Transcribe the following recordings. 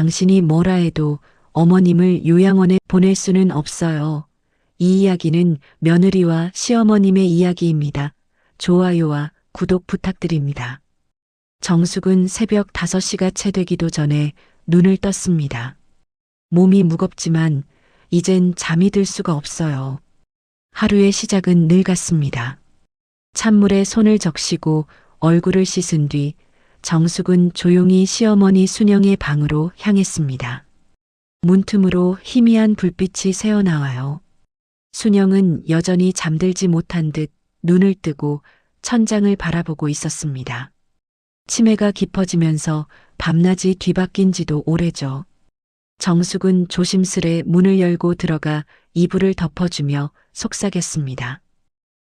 당신이 뭐라 해도 어머님을 요양원에 보낼 수는 없어요. 이 이야기는 며느리와 시어머님의 이야기입니다. 좋아요와 구독 부탁드립니다. 정숙은 새벽 5시가 채 되기도 전에 눈을 떴습니다. 몸이 무겁지만 이젠 잠이 들 수가 없어요. 하루의 시작은 늘 같습니다. 찬물에 손을 적시고 얼굴을 씻은 뒤 정숙은 조용히 시어머니 순영의 방으로 향했습니다. 문틈으로 희미한 불빛이 새어나와요. 순영은 여전히 잠들지 못한 듯 눈을 뜨고 천장을 바라보고 있었습니다. 치매가 깊어지면서 밤낮이 뒤바뀐 지도 오래죠. 정숙은 조심스레 문을 열고 들어가 이불을 덮어주며 속삭였습니다.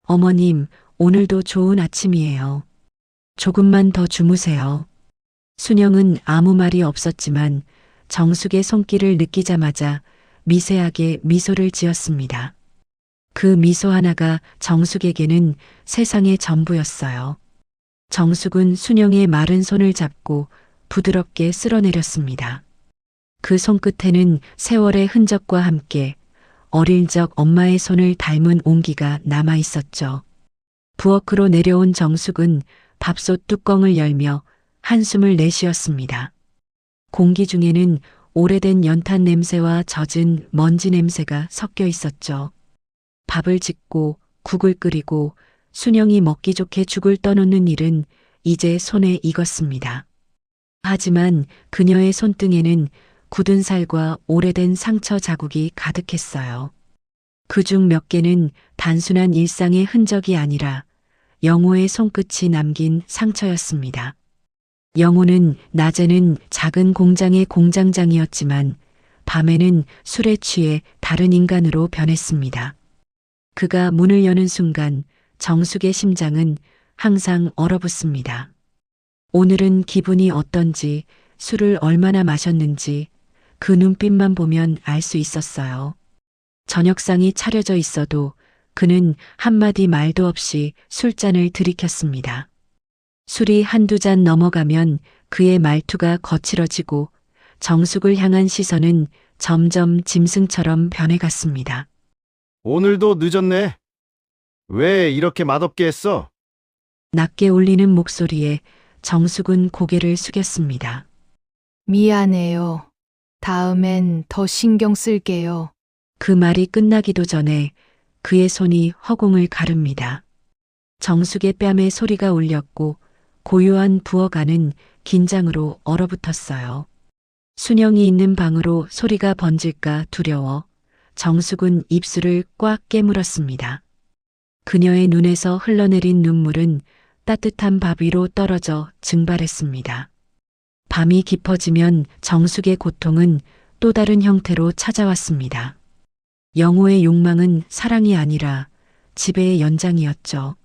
어머님, 오늘도 좋은 아침이에요. 조금만 더 주무세요. 순영은 아무 말이 없었지만 정숙의 손길을 느끼자마자 미세하게 미소를 지었습니다. 그 미소 하나가 정숙에게는 세상의 전부였어요. 정숙은 순영의 마른 손을 잡고 부드럽게 쓸어내렸습니다. 그 손끝에는 세월의 흔적과 함께 어릴 적 엄마의 손을 닮은 온기가 남아 있었죠. 부엌으로 내려온 정숙은 밥솥 뚜껑을 열며 한숨을 내쉬었습니다. 공기 중에는 오래된 연탄 냄새와 젖은 먼지 냄새가 섞여 있었죠. 밥을 짓고 국을 끓이고 순영이 먹기 좋게 죽을 떠놓는 일은 이제 손에 익었습니다. 하지만 그녀의 손등에는 굳은 살과 오래된 상처 자국이 가득했어요. 그 중 몇 개는 단순한 일상의 흔적이 아니라 영호의 손끝이 남긴 상처였습니다. 영호는 낮에는 작은 공장의 공장장이었지만 밤에는 술에 취해 다른 인간으로 변했습니다. 그가 문을 여는 순간 정숙의 심장은 항상 얼어붙습니다. 오늘은 기분이 어떤지, 술을 얼마나 마셨는지 그 눈빛만 보면 알 수 있었어요. 저녁상이 차려져 있어도 그는 한마디 말도 없이 술잔을 들이켰습니다. 술이 한두 잔 넘어가면 그의 말투가 거칠어지고 정숙을 향한 시선은 점점 짐승처럼 변해갔습니다. 오늘도 늦었네. 왜 이렇게 맛없게 했어? 낮게 울리는 목소리에 정숙은 고개를 숙였습니다. 미안해요. 다음엔 더 신경 쓸게요. 그 말이 끝나기도 전에 그의 손이 허공을 가릅니다. 정숙의 뺨에 소리가 울렸고 고요한 부엌안은 긴장으로 얼어붙었어요. 순영이 있는 방으로 소리가 번질까 두려워 정숙은 입술을 꽉 깨물었습니다. 그녀의 눈에서 흘러내린 눈물은 따뜻한 밥 위로 떨어져 증발했습니다. 밤이 깊어지면 정숙의 고통은 또 다른 형태로 찾아왔습니다. 영호의 욕망은 사랑이 아니라 지배의 연장이었죠.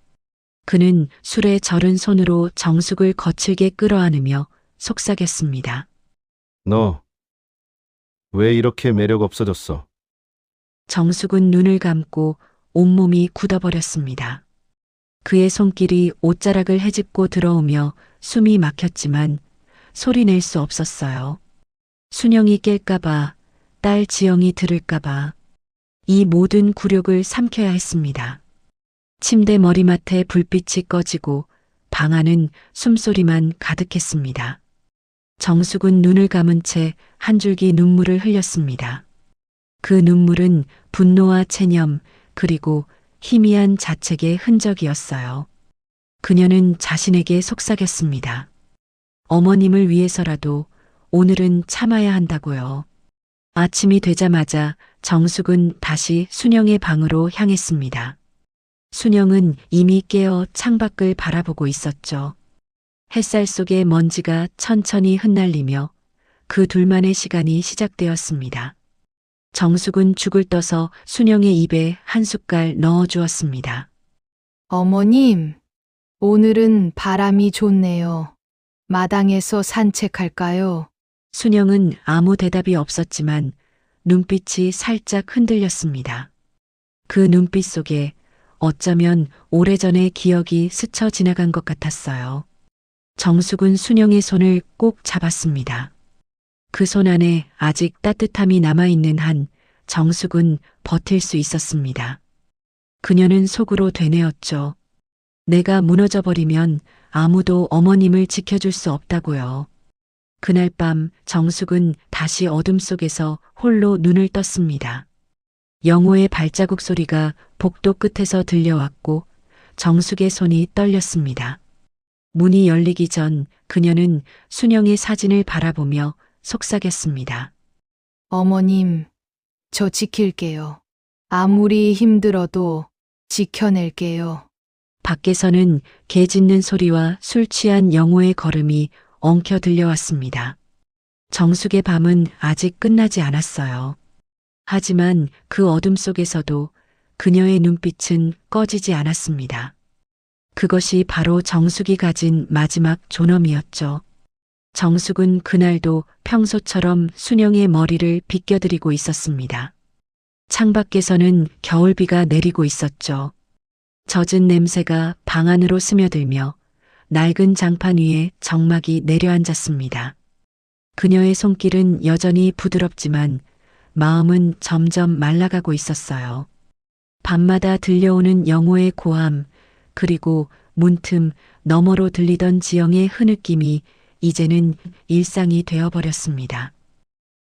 그는 술에 절은 손으로 정숙을 거칠게 끌어안으며 속삭였습니다. 너, 왜 이렇게 매력 없어졌어? 정숙은 눈을 감고 온몸이 굳어버렸습니다. 그의 손길이 옷자락을 헤집고 들어오며 숨이 막혔지만 소리 낼 수 없었어요. 순영이 깰까봐, 딸 지영이 들을까봐 이 모든 굴욕을 삼켜야 했습니다. 침대 머리맡에 불빛이 꺼지고 방 안은 숨소리만 가득했습니다. 정숙은 눈을 감은 채 한 줄기 눈물을 흘렸습니다. 그 눈물은 분노와 체념 그리고 희미한 자책의 흔적이었어요. 그녀는 자신에게 속삭였습니다. 어머님을 위해서라도 오늘은 참아야 한다고요. 아침이 되자마자 정숙은 다시 순영의 방으로 향했습니다. 순영은 이미 깨어 창밖을 바라보고 있었죠. 햇살 속의 먼지가 천천히 흩날리며 그 둘만의 시간이 시작되었습니다. 정숙은 죽을 떠서 순영의 입에 한 숟갈 넣어 주었습니다. 어머님, 오늘은 바람이 좋네요. 마당에서 산책할까요? 순영은 아무 대답이 없었지만 눈빛이 살짝 흔들렸습니다. 그 눈빛 속에 어쩌면 오래전의 기억이 스쳐 지나간 것 같았어요. 정숙은 순영의 손을 꼭 잡았습니다. 그 손 안에 아직 따뜻함이 남아있는 한 정숙은 버틸 수 있었습니다. 그녀는 속으로 되뇌었죠. 내가 무너져버리면 아무도 어머님을 지켜줄 수 없다고요. 그날 밤 정숙은 다시 어둠 속에서 홀로 눈을 떴습니다. 영호의 발자국 소리가 복도 끝에서 들려왔고 정숙의 손이 떨렸습니다. 문이 열리기 전 그녀는 순영의 사진을 바라보며 속삭였습니다. 어머님, 저 지킬게요. 아무리 힘들어도 지켜낼게요. 밖에서는 개 짖는 소리와 술 취한 영호의 걸음이 엉켜 들려왔습니다. 정숙의 밤은 아직 끝나지 않았어요. 하지만 그 어둠 속에서도 그녀의 눈빛은 꺼지지 않았습니다. 그것이 바로 정숙이 가진 마지막 존엄이었죠. 정숙은 그날도 평소처럼 순영의 머리를 빗겨드리고 있었습니다. 창밖에서는 겨울비가 내리고 있었죠. 젖은 냄새가 방 안으로 스며들며 낡은 장판 위에 정막이 내려앉았습니다. 그녀의 손길은 여전히 부드럽지만 마음은 점점 말라가고 있었어요. 밤마다 들려오는 영호의 고함, 그리고 문틈 너머로 들리던 지영의 흐느낌이 이제는 일상이 되어버렸습니다.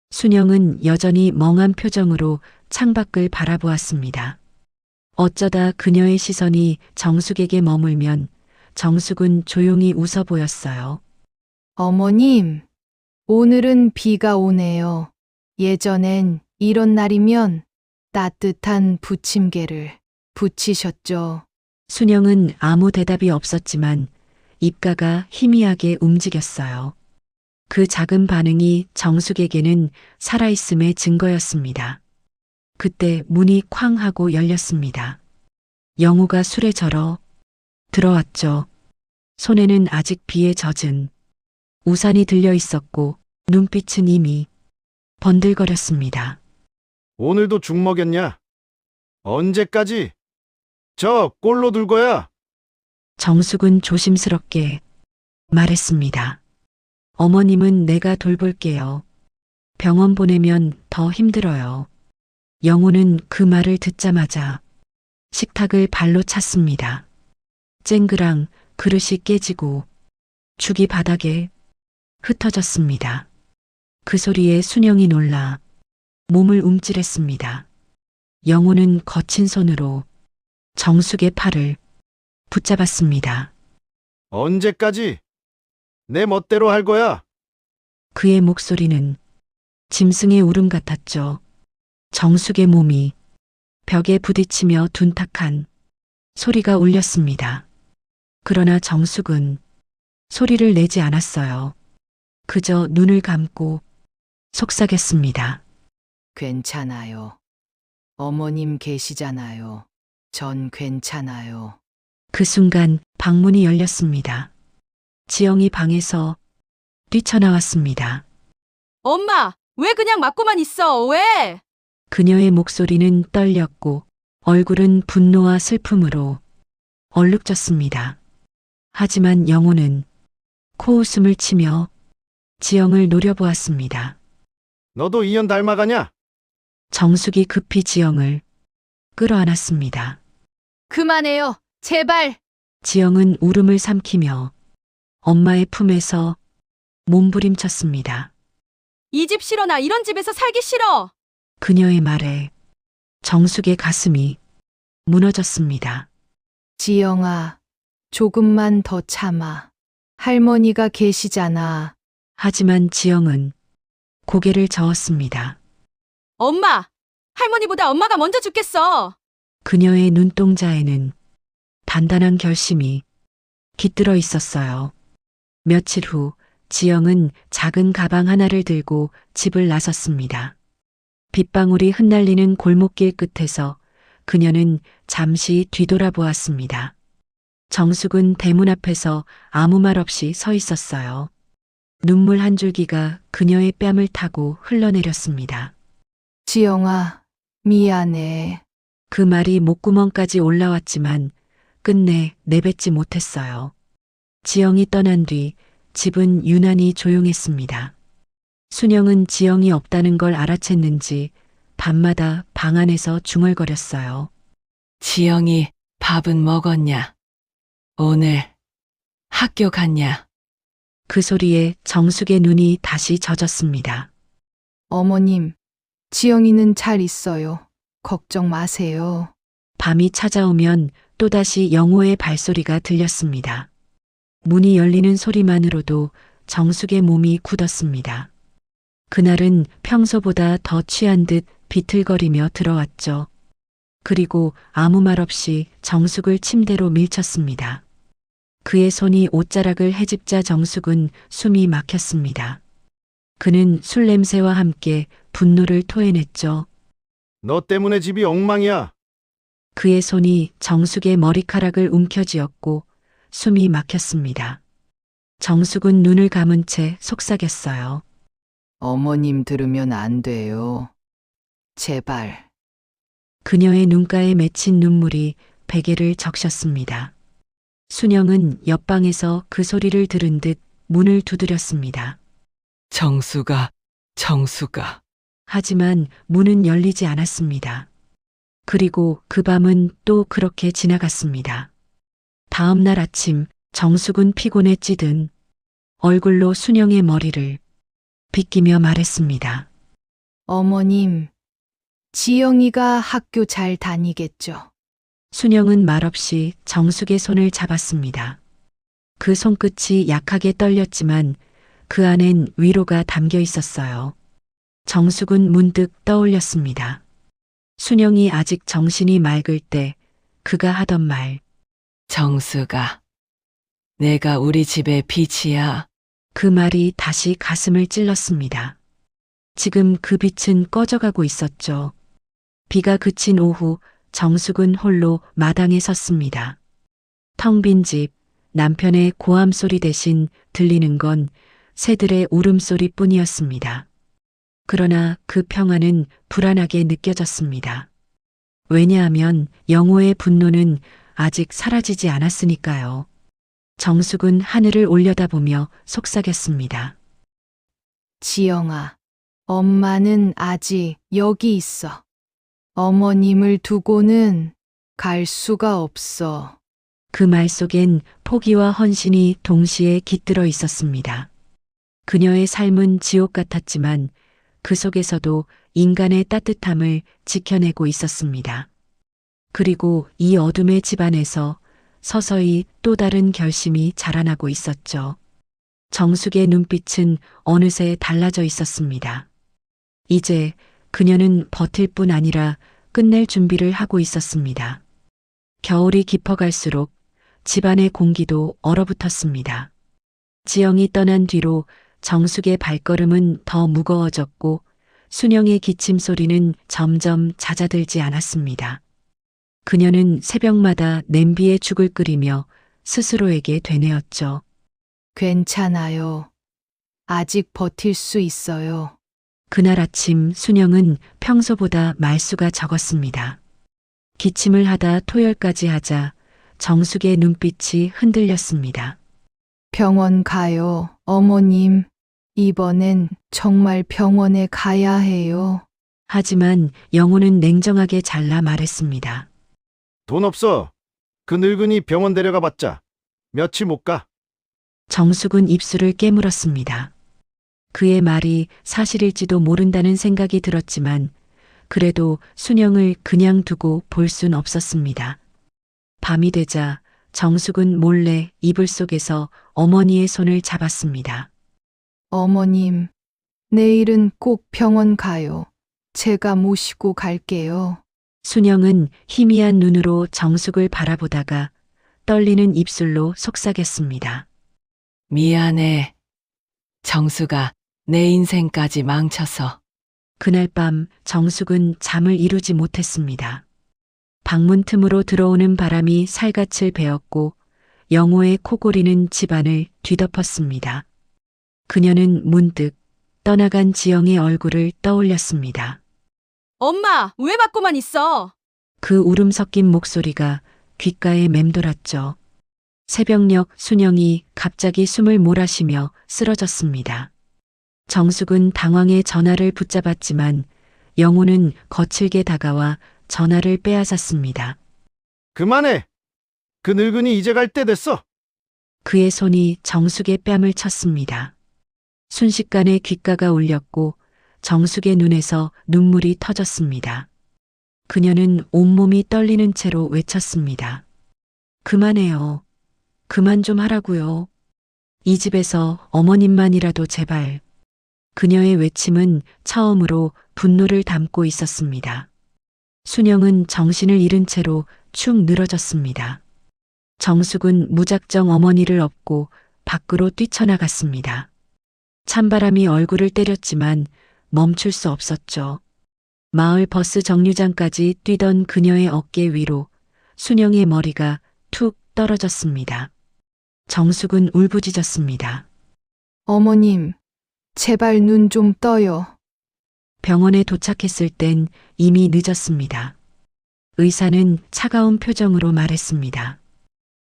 순영은 여전히 멍한 표정으로 창밖을 바라보았습니다. 어쩌다 그녀의 시선이 정숙에게 머물면 정숙은 조용히 웃어 보였어요. 어머님, 오늘은 비가 오네요. 예전엔 이런 날이면 따뜻한 부침개를 붙이셨죠. 순영은 아무 대답이 없었지만 입가가 희미하게 움직였어요. 그 작은 반응이 정숙에게는 살아있음의 증거였습니다. 그때 문이 쾅 하고 열렸습니다. 영우가 술에 절어 들어왔죠. 손에는 아직 비에 젖은 우산이 들려 있었고 눈빛은 이미 번들거렸습니다. 오늘도 죽 먹였냐? 언제까지? 저 꼴로 둘 거야? 정숙은 조심스럽게 말했습니다. 어머님은 내가 돌볼게요. 병원 보내면 더 힘들어요. 영호는 그 말을 듣자마자 식탁을 발로 찼습니다. 쨍그랑 그릇이 깨지고 죽이 바닥에 흩어졌습니다. 그 소리에 순영이 놀라 몸을 움찔했습니다. 영호는 거친 손으로 정숙의 팔을 붙잡았습니다. 언제까지? 내 멋대로 할 거야? 그의 목소리는 짐승의 울음 같았죠. 정숙의 몸이 벽에 부딪히며 둔탁한 소리가 울렸습니다. 그러나 정숙은 소리를 내지 않았어요. 그저 눈을 감고 속삭였습니다. 괜찮아요. 어머님 계시잖아요. 전 괜찮아요. 그 순간 방문이 열렸습니다. 지영이 방에서 뛰쳐나왔습니다. 엄마, 왜 그냥 맞고만 있어? 왜? 그녀의 목소리는 떨렸고 얼굴은 분노와 슬픔으로 얼룩졌습니다. 하지만 영호는 코웃음을 치며 지영을 노려보았습니다. 너도 이년 닮아가냐? 정숙이 급히 지영을 끌어안았습니다. 그만해요. 제발. 지영은 울음을 삼키며 엄마의 품에서 몸부림쳤습니다. 이 집 싫어, 나 이런 집에서 살기 싫어! 그녀의 말에 정숙의 가슴이 무너졌습니다. 지영아, 조금만 더 참아. 할머니가 계시잖아. 하지만 지영은 고개를 저었습니다. 엄마! 할머니보다 엄마가 먼저 죽겠어! 그녀의 눈동자에는 단단한 결심이 깃들어 있었어요. 며칠 후 지영은 작은 가방 하나를 들고 집을 나섰습니다. 빗방울이 흩날리는 골목길 끝에서 그녀는 잠시 뒤돌아보았습니다. 정숙은 대문 앞에서 아무 말 없이 서 있었어요. 눈물 한 줄기가 그녀의 뺨을 타고 흘러내렸습니다. 지영아, 미안해. 그 말이 목구멍까지 올라왔지만 끝내 내뱉지 못했어요. 지영이 떠난 뒤 집은 유난히 조용했습니다. 순영은 지영이 없다는 걸 알아챘는지 밤마다 방 안에서 중얼거렸어요. 지영이 밥은 먹었냐? 오늘 학교 갔냐? 그 소리에 정숙의 눈이 다시 젖었습니다. 어머님, 지영이는 잘 있어요. 걱정 마세요. 밤이 찾아오면 또다시 영호의 발소리가 들렸습니다. 문이 열리는 소리만으로도 정숙의 몸이 굳었습니다. 그날은 평소보다 더 취한 듯 비틀거리며 들어왔죠. 그리고 아무 말 없이 정숙을 침대로 밀쳤습니다. 그의 손이 옷자락을 헤집자 정숙은 숨이 막혔습니다. 그는 술 냄새와 함께 분노를 토해냈죠. 너 때문에 집이 엉망이야. 그의 손이 정숙의 머리카락을 움켜쥐었고 숨이 막혔습니다. 정숙은 눈을 감은 채 속삭였어요. 어머님 들으면 안 돼요. 제발. 그녀의 눈가에 맺힌 눈물이 베개를 적셨습니다. 순영은 옆방에서 그 소리를 들은 듯 문을 두드렸습니다. 정수가, 정수가. 하지만 문은 열리지 않았습니다. 그리고 그 밤은 또 그렇게 지나갔습니다. 다음 날 아침 정숙은 피곤에 찌든 얼굴로 순영의 머리를 빗기며 말했습니다. 어머님, 지영이가 학교 잘 다니겠죠? 순영은 말없이 정숙의 손을 잡았습니다. 그 손끝이 약하게 떨렸지만 그 안엔 위로가 담겨 있었어요. 정숙은 문득 떠올렸습니다. 순영이 아직 정신이 맑을 때 그가 하던 말, 정수가. 내가 우리 집의 빛이야. 그 말이 다시 가슴을 찔렀습니다. 지금 그 빛은 꺼져가고 있었죠. 비가 그친 오후 정숙은 홀로 마당에 섰습니다. 텅 빈 집, 남편의 고함 소리 대신 들리는 건 새들의 울음소리 뿐이었습니다. 그러나 그 평화는 불안하게 느껴졌습니다. 왜냐하면 영호의 분노는 아직 사라지지 않았으니까요. 정숙은 하늘을 올려다보며 속삭였습니다. 지영아, 엄마는 아직 여기 있어. 어머님을 두고는 갈 수가 없어. 그 말 속엔 포기와 헌신이 동시에 깃들어 있었습니다. 그녀의 삶은 지옥 같았지만 그 속에서도 인간의 따뜻함을 지켜내고 있었습니다. 그리고 이 어둠의 집안에서 서서히 또 다른 결심이 자라나고 있었죠. 정숙의 눈빛은 어느새 달라져 있었습니다. 이제 그녀는 버틸 뿐 아니라 끝낼 준비를 하고 있었습니다. 겨울이 깊어갈수록 집안의 공기도 얼어붙었습니다. 지영이 떠난 뒤로 정숙의 발걸음은 더 무거워졌고 순영의 기침 소리는 점점 잦아들지 않았습니다. 그녀는 새벽마다 냄비에 죽을 끓이며 스스로에게 되뇌었죠. 괜찮아요. 아직 버틸 수 있어요. 그날 아침 순영은 평소보다 말수가 적었습니다. 기침을 하다 토열까지 하자 정숙의 눈빛이 흔들렸습니다. 병원 가요, 어머님. 이번엔 정말 병원에 가야 해요. 하지만 영호는 냉정하게 잘라 말했습니다. 돈 없어. 그 늙은이 병원 데려가 봤자 며칠 못 가. 정숙은 입술을 깨물었습니다. 그의 말이 사실일지도 모른다는 생각이 들었지만 그래도 순영을 그냥 두고 볼 순 없었습니다. 밤이 되자 정숙은 몰래 이불 속에서 어머니의 손을 잡았습니다. 어머님, 내일은 꼭 병원 가요. 제가 모시고 갈게요. 순영은 희미한 눈으로 정숙을 바라보다가 떨리는 입술로 속삭였습니다. 미안해. 정수가 내 인생까지 망쳐서. 그날 밤 정숙은 잠을 이루지 못했습니다. 방문 틈으로 들어오는 바람이 살갗을 베었고 영호의 코골이는 집안을 뒤덮었습니다. 그녀는 문득 떠나간 지영의 얼굴을 떠올렸습니다. 엄마, 왜 맞고만 있어? 그 울음 섞인 목소리가 귓가에 맴돌았죠. 새벽녘 순영이 갑자기 숨을 몰아쉬며 쓰러졌습니다. 정숙은 당황해 전화를 붙잡았지만 영호는 거칠게 다가와 전화를 빼앗았습니다. 그만해. 그 늙은이 이제 갈 때 됐어. 그의 손이 정숙의 뺨을 쳤습니다. 순식간에 귓가가 울렸고 정숙의 눈에서 눈물이 터졌습니다. 그녀는 온몸이 떨리는 채로 외쳤습니다. 그만해요. 그만 좀 하라고요. 이 집에서 어머님만이라도 제발. 그녀의 외침은 처음으로 분노를 담고 있었습니다. 순영은 정신을 잃은 채로 축 늘어졌습니다. 정숙은 무작정 어머니를 업고 밖으로 뛰쳐나갔습니다. 찬바람이 얼굴을 때렸지만 멈출 수 없었죠. 마을 버스 정류장까지 뛰던 그녀의 어깨 위로 순영의 머리가 툭 떨어졌습니다. 정숙은 울부짖었습니다. 어머님, 제발 눈 좀 떠요. 병원에 도착했을 땐 이미 늦었습니다. 의사는 차가운 표정으로 말했습니다.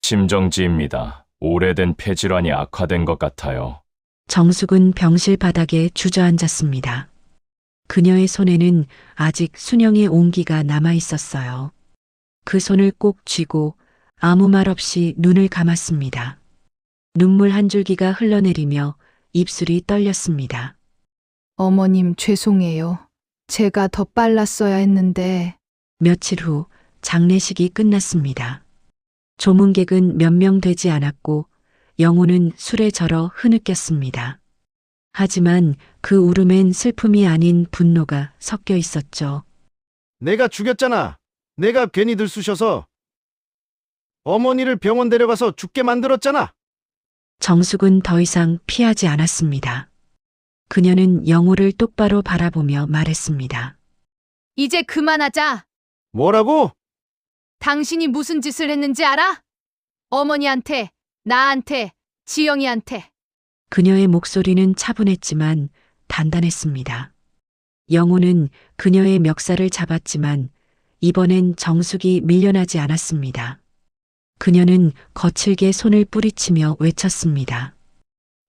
심정지입니다. 오래된 폐질환이 악화된 것 같아요. 정숙은 병실 바닥에 주저앉았습니다. 그녀의 손에는 아직 순영의 온기가 남아 있었어요. 그 손을 꼭 쥐고 아무 말 없이 눈을 감았습니다. 눈물 한 줄기가 흘러내리며 입술이 떨렸습니다. 어머님 죄송해요. 제가 더 빨랐어야 했는데 며칠 후 장례식이 끝났습니다. 조문객은 몇 명 되지 않았고 영호는 술에 절어 흐느꼈습니다. 하지만 그 울음엔 슬픔이 아닌 분노가 섞여 있었죠. 내가 죽였잖아. 내가 괜히 들쑤셔서 어머니를 병원 데려가서 죽게 만들었잖아. 정숙은 더 이상 피하지 않았습니다. 그녀는 영호를 똑바로 바라보며 말했습니다. 이제 그만하자. 뭐라고? 당신이 무슨 짓을 했는지 알아? 어머니한테, 나한테, 지영이한테. 그녀의 목소리는 차분했지만 단단했습니다. 영호는 그녀의 멱살을 잡았지만 이번엔 정숙이 밀려나지 않았습니다. 그녀는 거칠게 손을 뿌리치며 외쳤습니다.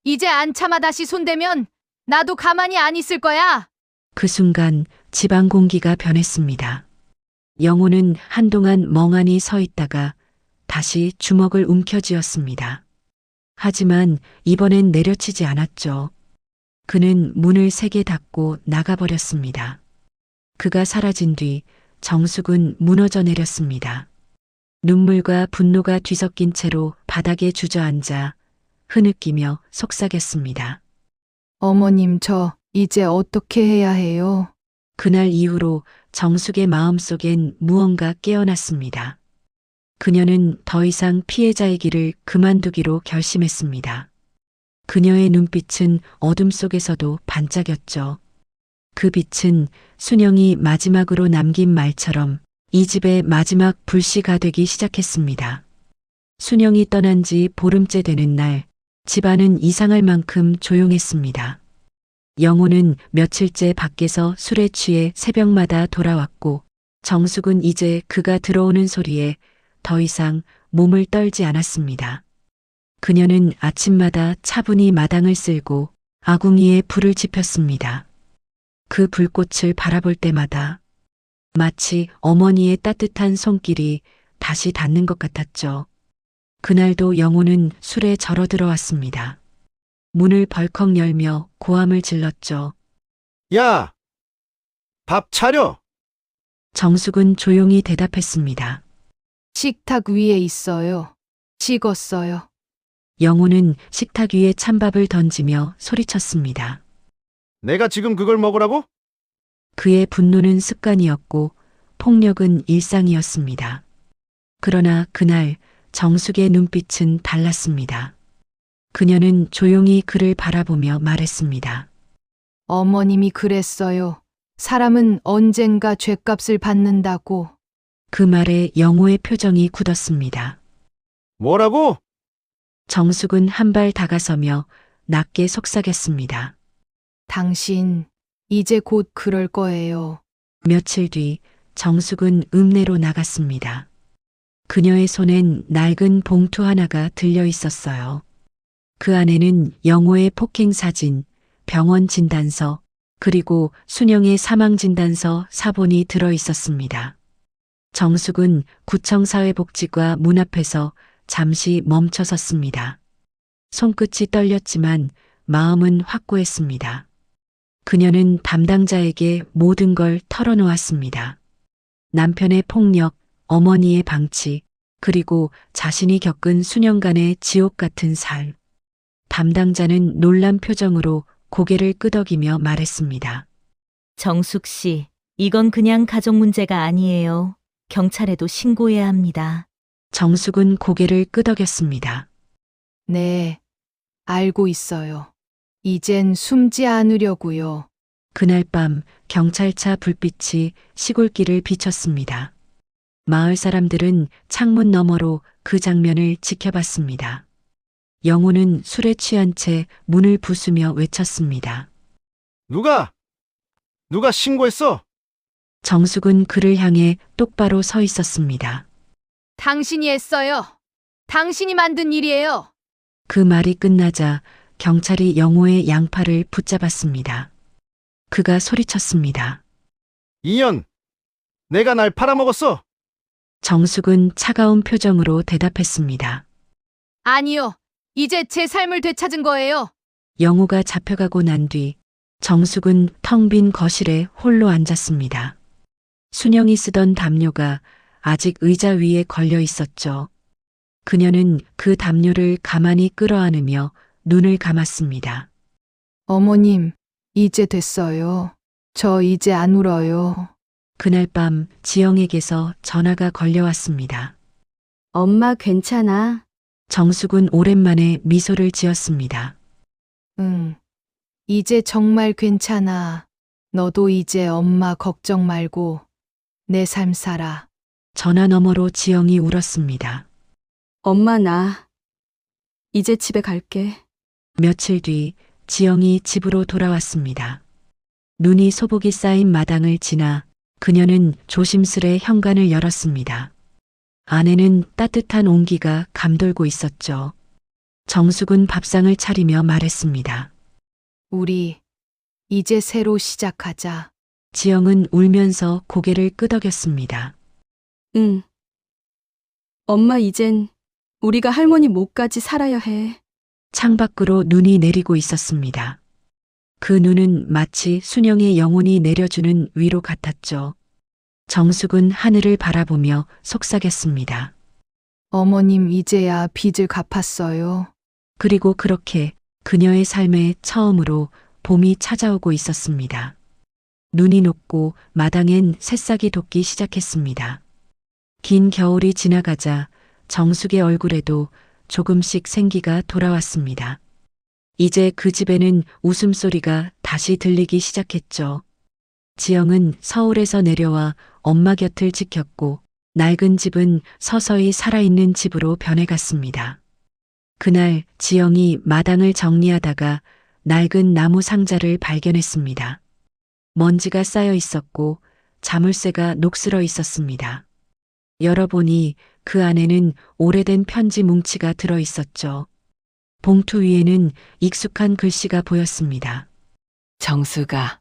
이제 안 참아 다시 손대면 나도 가만히 안 있을 거야. 그 순간 집안 공기가 변했습니다. 영호는 한동안 멍하니 서 있다가 다시 주먹을 움켜쥐었습니다. 하지만 이번엔 내려치지 않았죠. 그는 문을 세게 닫고 나가버렸습니다. 그가 사라진 뒤 정숙은 무너져 내렸습니다. 눈물과 분노가 뒤섞인 채로 바닥에 주저앉아 흐느끼며 속삭였습니다. 어머님 저 이제 어떻게 해야 해요? 그날 이후로 정숙의 마음속엔 무언가 깨어났습니다. 그녀는 더 이상 피해자의 길을 그만두기로 결심했습니다. 그녀의 눈빛은 어둠 속에서도 반짝였죠. 그 빛은 순영이 마지막으로 남긴 말처럼 이 집의 마지막 불씨가 되기 시작했습니다. 순영이 떠난 지 보름째 되는 날, 집안은 이상할 만큼 조용했습니다. 영호는 며칠째 밖에서 술에 취해 새벽마다 돌아왔고 정숙은 이제 그가 들어오는 소리에 더 이상 몸을 떨지 않았습니다. 그녀는 아침마다 차분히 마당을 쓸고 아궁이에 불을 지폈습니다. 그 불꽃을 바라볼 때마다 마치 어머니의 따뜻한 손길이 다시 닿는 것 같았죠. 그날도 영호는 술에 절어 들어왔습니다. 문을 벌컥 열며 고함을 질렀죠. 야! 밥 차려! 정숙은 조용히 대답했습니다. 식탁 위에 있어요. 식었어요. 영호는 식탁 위에 찬밥을 던지며 소리쳤습니다. 내가 지금 그걸 먹으라고? 그의 분노는 습관이었고 폭력은 일상이었습니다. 그러나 그날 정숙의 눈빛은 달랐습니다. 그녀는 조용히 그를 바라보며 말했습니다. 어머님이 그랬어요. 사람은 언젠가 죗값을 받는다고. 그 말에 영호의 표정이 굳었습니다. 뭐라고? 정숙은 한 발 다가서며 낮게 속삭였습니다. 당신 이제 곧 그럴 거예요. 며칠 뒤 정숙은 읍내로 나갔습니다. 그녀의 손엔 낡은 봉투 하나가 들려 있었어요. 그 안에는 영호의 폭행 사진, 병원 진단서, 그리고 순영의 사망 진단서 사본이 들어 있었습니다. 정숙은 구청 사회복지과 문 앞에서 잠시 멈춰 섰습니다. 손끝이 떨렸지만 마음은 확고했습니다. 그녀는 담당자에게 모든 걸 털어놓았습니다. 남편의 폭력, 어머니의 방치, 그리고 자신이 겪은 수년간의 지옥 같은 삶. 담당자는 놀란 표정으로 고개를 끄덕이며 말했습니다. 정숙 씨, 이건 그냥 가족 문제가 아니에요. 경찰에도 신고해야 합니다. 정숙은 고개를 끄덕였습니다. 네, 알고 있어요. 이젠 숨지 않으려고요. 그날 밤 경찰차 불빛이 시골길을 비쳤습니다. 마을 사람들은 창문 너머로 그 장면을 지켜봤습니다. 영호는 술에 취한 채 문을 부수며 외쳤습니다. 누가? 누가 신고했어? 정숙은 그를 향해 똑바로 서 있었습니다. 당신이 했어요. 당신이 만든 일이에요. 그 말이 끝나자 경찰이 영호의 양팔을 붙잡았습니다. 그가 소리쳤습니다. 이년, 내가 날 팔아먹었어. 정숙은 차가운 표정으로 대답했습니다. 아니요. 이제 제 삶을 되찾은 거예요. 영호가 잡혀가고 난 뒤 정숙은 텅 빈 거실에 홀로 앉았습니다. 순영이 쓰던 담요가 아직 의자 위에 걸려 있었죠. 그녀는 그 담요를 가만히 끌어안으며 눈을 감았습니다. 어머님, 이제 됐어요. 저 이제 안 울어요. 그날 밤 지영에게서 전화가 걸려왔습니다. 엄마 괜찮아. 정숙은 오랜만에 미소를 지었습니다. 응. 이제 정말 괜찮아. 너도 이제 엄마 걱정 말고 내 삶 살아. 전화 너머로 지영이 울었습니다. 엄마 나 이제 집에 갈게. 며칠 뒤 지영이 집으로 돌아왔습니다. 눈이 소복이 쌓인 마당을 지나 그녀는 조심스레 현관을 열었습니다. 안에는 따뜻한 온기가 감돌고 있었죠. 정숙은 밥상을 차리며 말했습니다. 우리 이제 새로 시작하자. 지영은 울면서 고개를 끄덕였습니다. 응. 엄마 이젠 우리가 할머니 목까지 살아야 해. 창밖으로 눈이 내리고 있었습니다. 그 눈은 마치 순영의 영혼이 내려주는 위로 같았죠. 정숙은 하늘을 바라보며 속삭였습니다. 어머님 이제야 빚을 갚았어요. 그리고 그렇게 그녀의 삶에 처음으로 봄이 찾아오고 있었습니다. 눈이 녹고 마당엔 새싹이 돋기 시작했습니다. 긴 겨울이 지나가자 정숙의 얼굴에도 조금씩 생기가 돌아왔습니다. 이제 그 집에는 웃음소리가 다시 들리기 시작했죠. 지영은 서울에서 내려와 엄마 곁을 지켰고 낡은 집은 서서히 살아있는 집으로 변해갔습니다. 그날 지영이 마당을 정리하다가 낡은 나무 상자를 발견했습니다. 먼지가 쌓여 있었고 자물쇠가 녹슬어 있었습니다. 열어보니 그 안에는 오래된 편지 뭉치가 들어 있었죠. 봉투 위에는 익숙한 글씨가 보였습니다. 정수가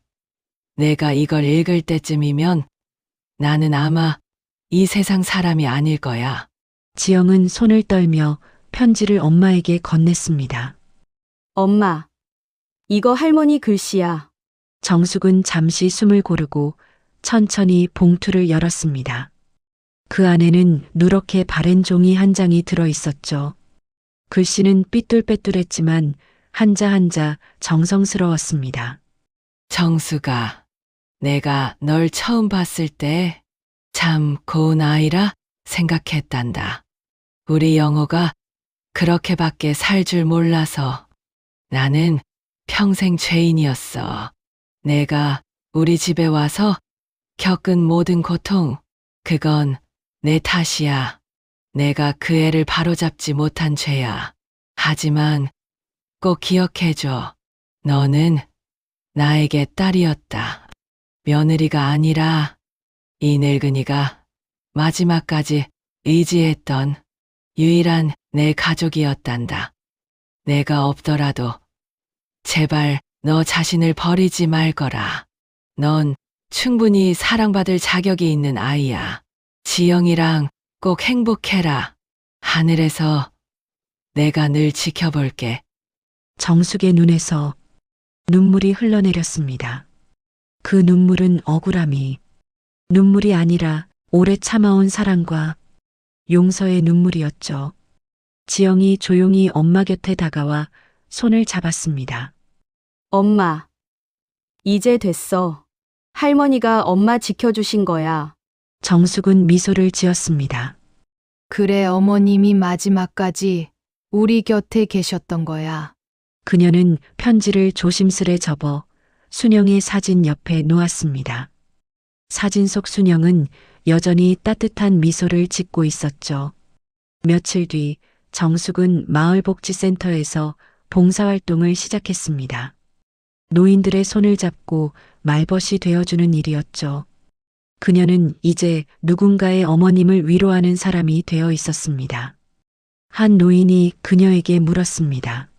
내가 이걸 읽을 때쯤이면 나는 아마 이 세상 사람이 아닐 거야. 지영은 손을 떨며 편지를 엄마에게 건넸습니다. 엄마. 이거 할머니 글씨야. 정숙은 잠시 숨을 고르고 천천히 봉투를 열었습니다. 그 안에는 누렇게 바랜 종이 한 장이 들어 있었죠. 글씨는 삐뚤빼뚤했지만 한자 한자 정성스러웠습니다. 정수가 내가 널 처음 봤을 때 참 고운 아이라 생각했단다. 우리 영호가 그렇게밖에 살 줄 몰라서 나는 평생 죄인이었어. 내가 우리 집에 와서 겪은 모든 고통, 그건 내 탓이야. 내가 그 애를 바로잡지 못한 죄야. 하지만 꼭 기억해줘. 너는 나에게 딸이었다. 며느리가 아니라 이 늙은이가 마지막까지 의지했던 유일한 내 가족이었단다. 내가 없더라도 제발 너 자신을 버리지 말거라. 넌 충분히 사랑받을 자격이 있는 아이야. 지영이랑 꼭 행복해라. 하늘에서 내가 늘 지켜볼게. 정숙의 눈에서 눈물이 흘러내렸습니다. 그 눈물은 억울함이 눈물이 아니라 오래 참아온 사랑과 용서의 눈물이었죠. 지영이 조용히 엄마 곁에 다가와 손을 잡았습니다. 엄마. 이제 됐어. 할머니가 엄마 지켜주신 거야. 정숙은 미소를 지었습니다. 그래, 어머님이 마지막까지 우리 곁에 계셨던 거야. 그녀는 편지를 조심스레 접어 순영의 사진 옆에 놓았습니다. 사진 속 순영은 여전히 따뜻한 미소를 짓고 있었죠. 며칠 뒤 정숙은 마을복지센터에서 봉사활동을 시작했습니다. 노인들의 손을 잡고 말벗이 되어주는 일이었죠. 그녀는 이제 누군가의 어머님을 위로하는 사람이 되어 있었습니다. 한 노인이 그녀에게 물었습니다.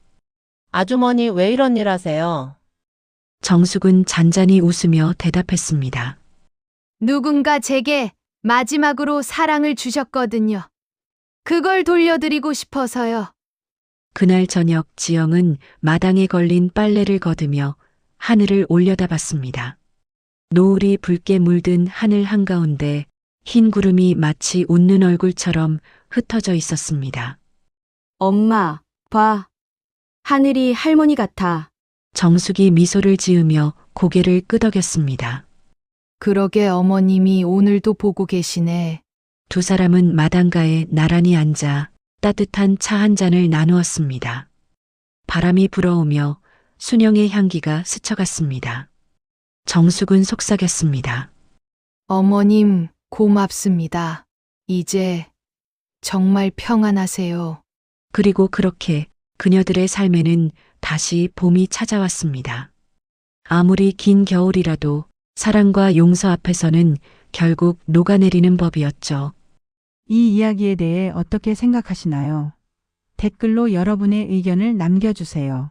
아주머니 왜 이런 일 하세요? 정숙은 잔잔히 웃으며 대답했습니다. 누군가 제게 마지막으로 사랑을 주셨거든요. 그걸 돌려드리고 싶어서요. 그날 저녁 지영은 마당에 걸린 빨래를 걷으며 하늘을 올려다봤습니다. 노을이 붉게 물든 하늘 한가운데 흰 구름이 마치 웃는 얼굴처럼 흩어져 있었습니다. 엄마, 봐. 하늘이 할머니 같아. 정숙이 미소를 지으며 고개를 끄덕였습니다. 그러게 어머님이 오늘도 보고 계시네. 두 사람은 마당가에 나란히 앉아 따뜻한 차 한 잔을 나누었습니다. 바람이 불어오며 순영의 향기가 스쳐갔습니다. 정숙은 속삭였습니다. 어머님, 고맙습니다. 이제 정말 평안하세요. 그리고 그렇게 그녀들의 삶에는 다시 봄이 찾아왔습니다. 아무리 긴 겨울이라도 사랑과 용서 앞에서는 결국 녹아내리는 법이었죠. 이 이야기에 대해 어떻게 생각하시나요? 댓글로 여러분의 의견을 남겨주세요.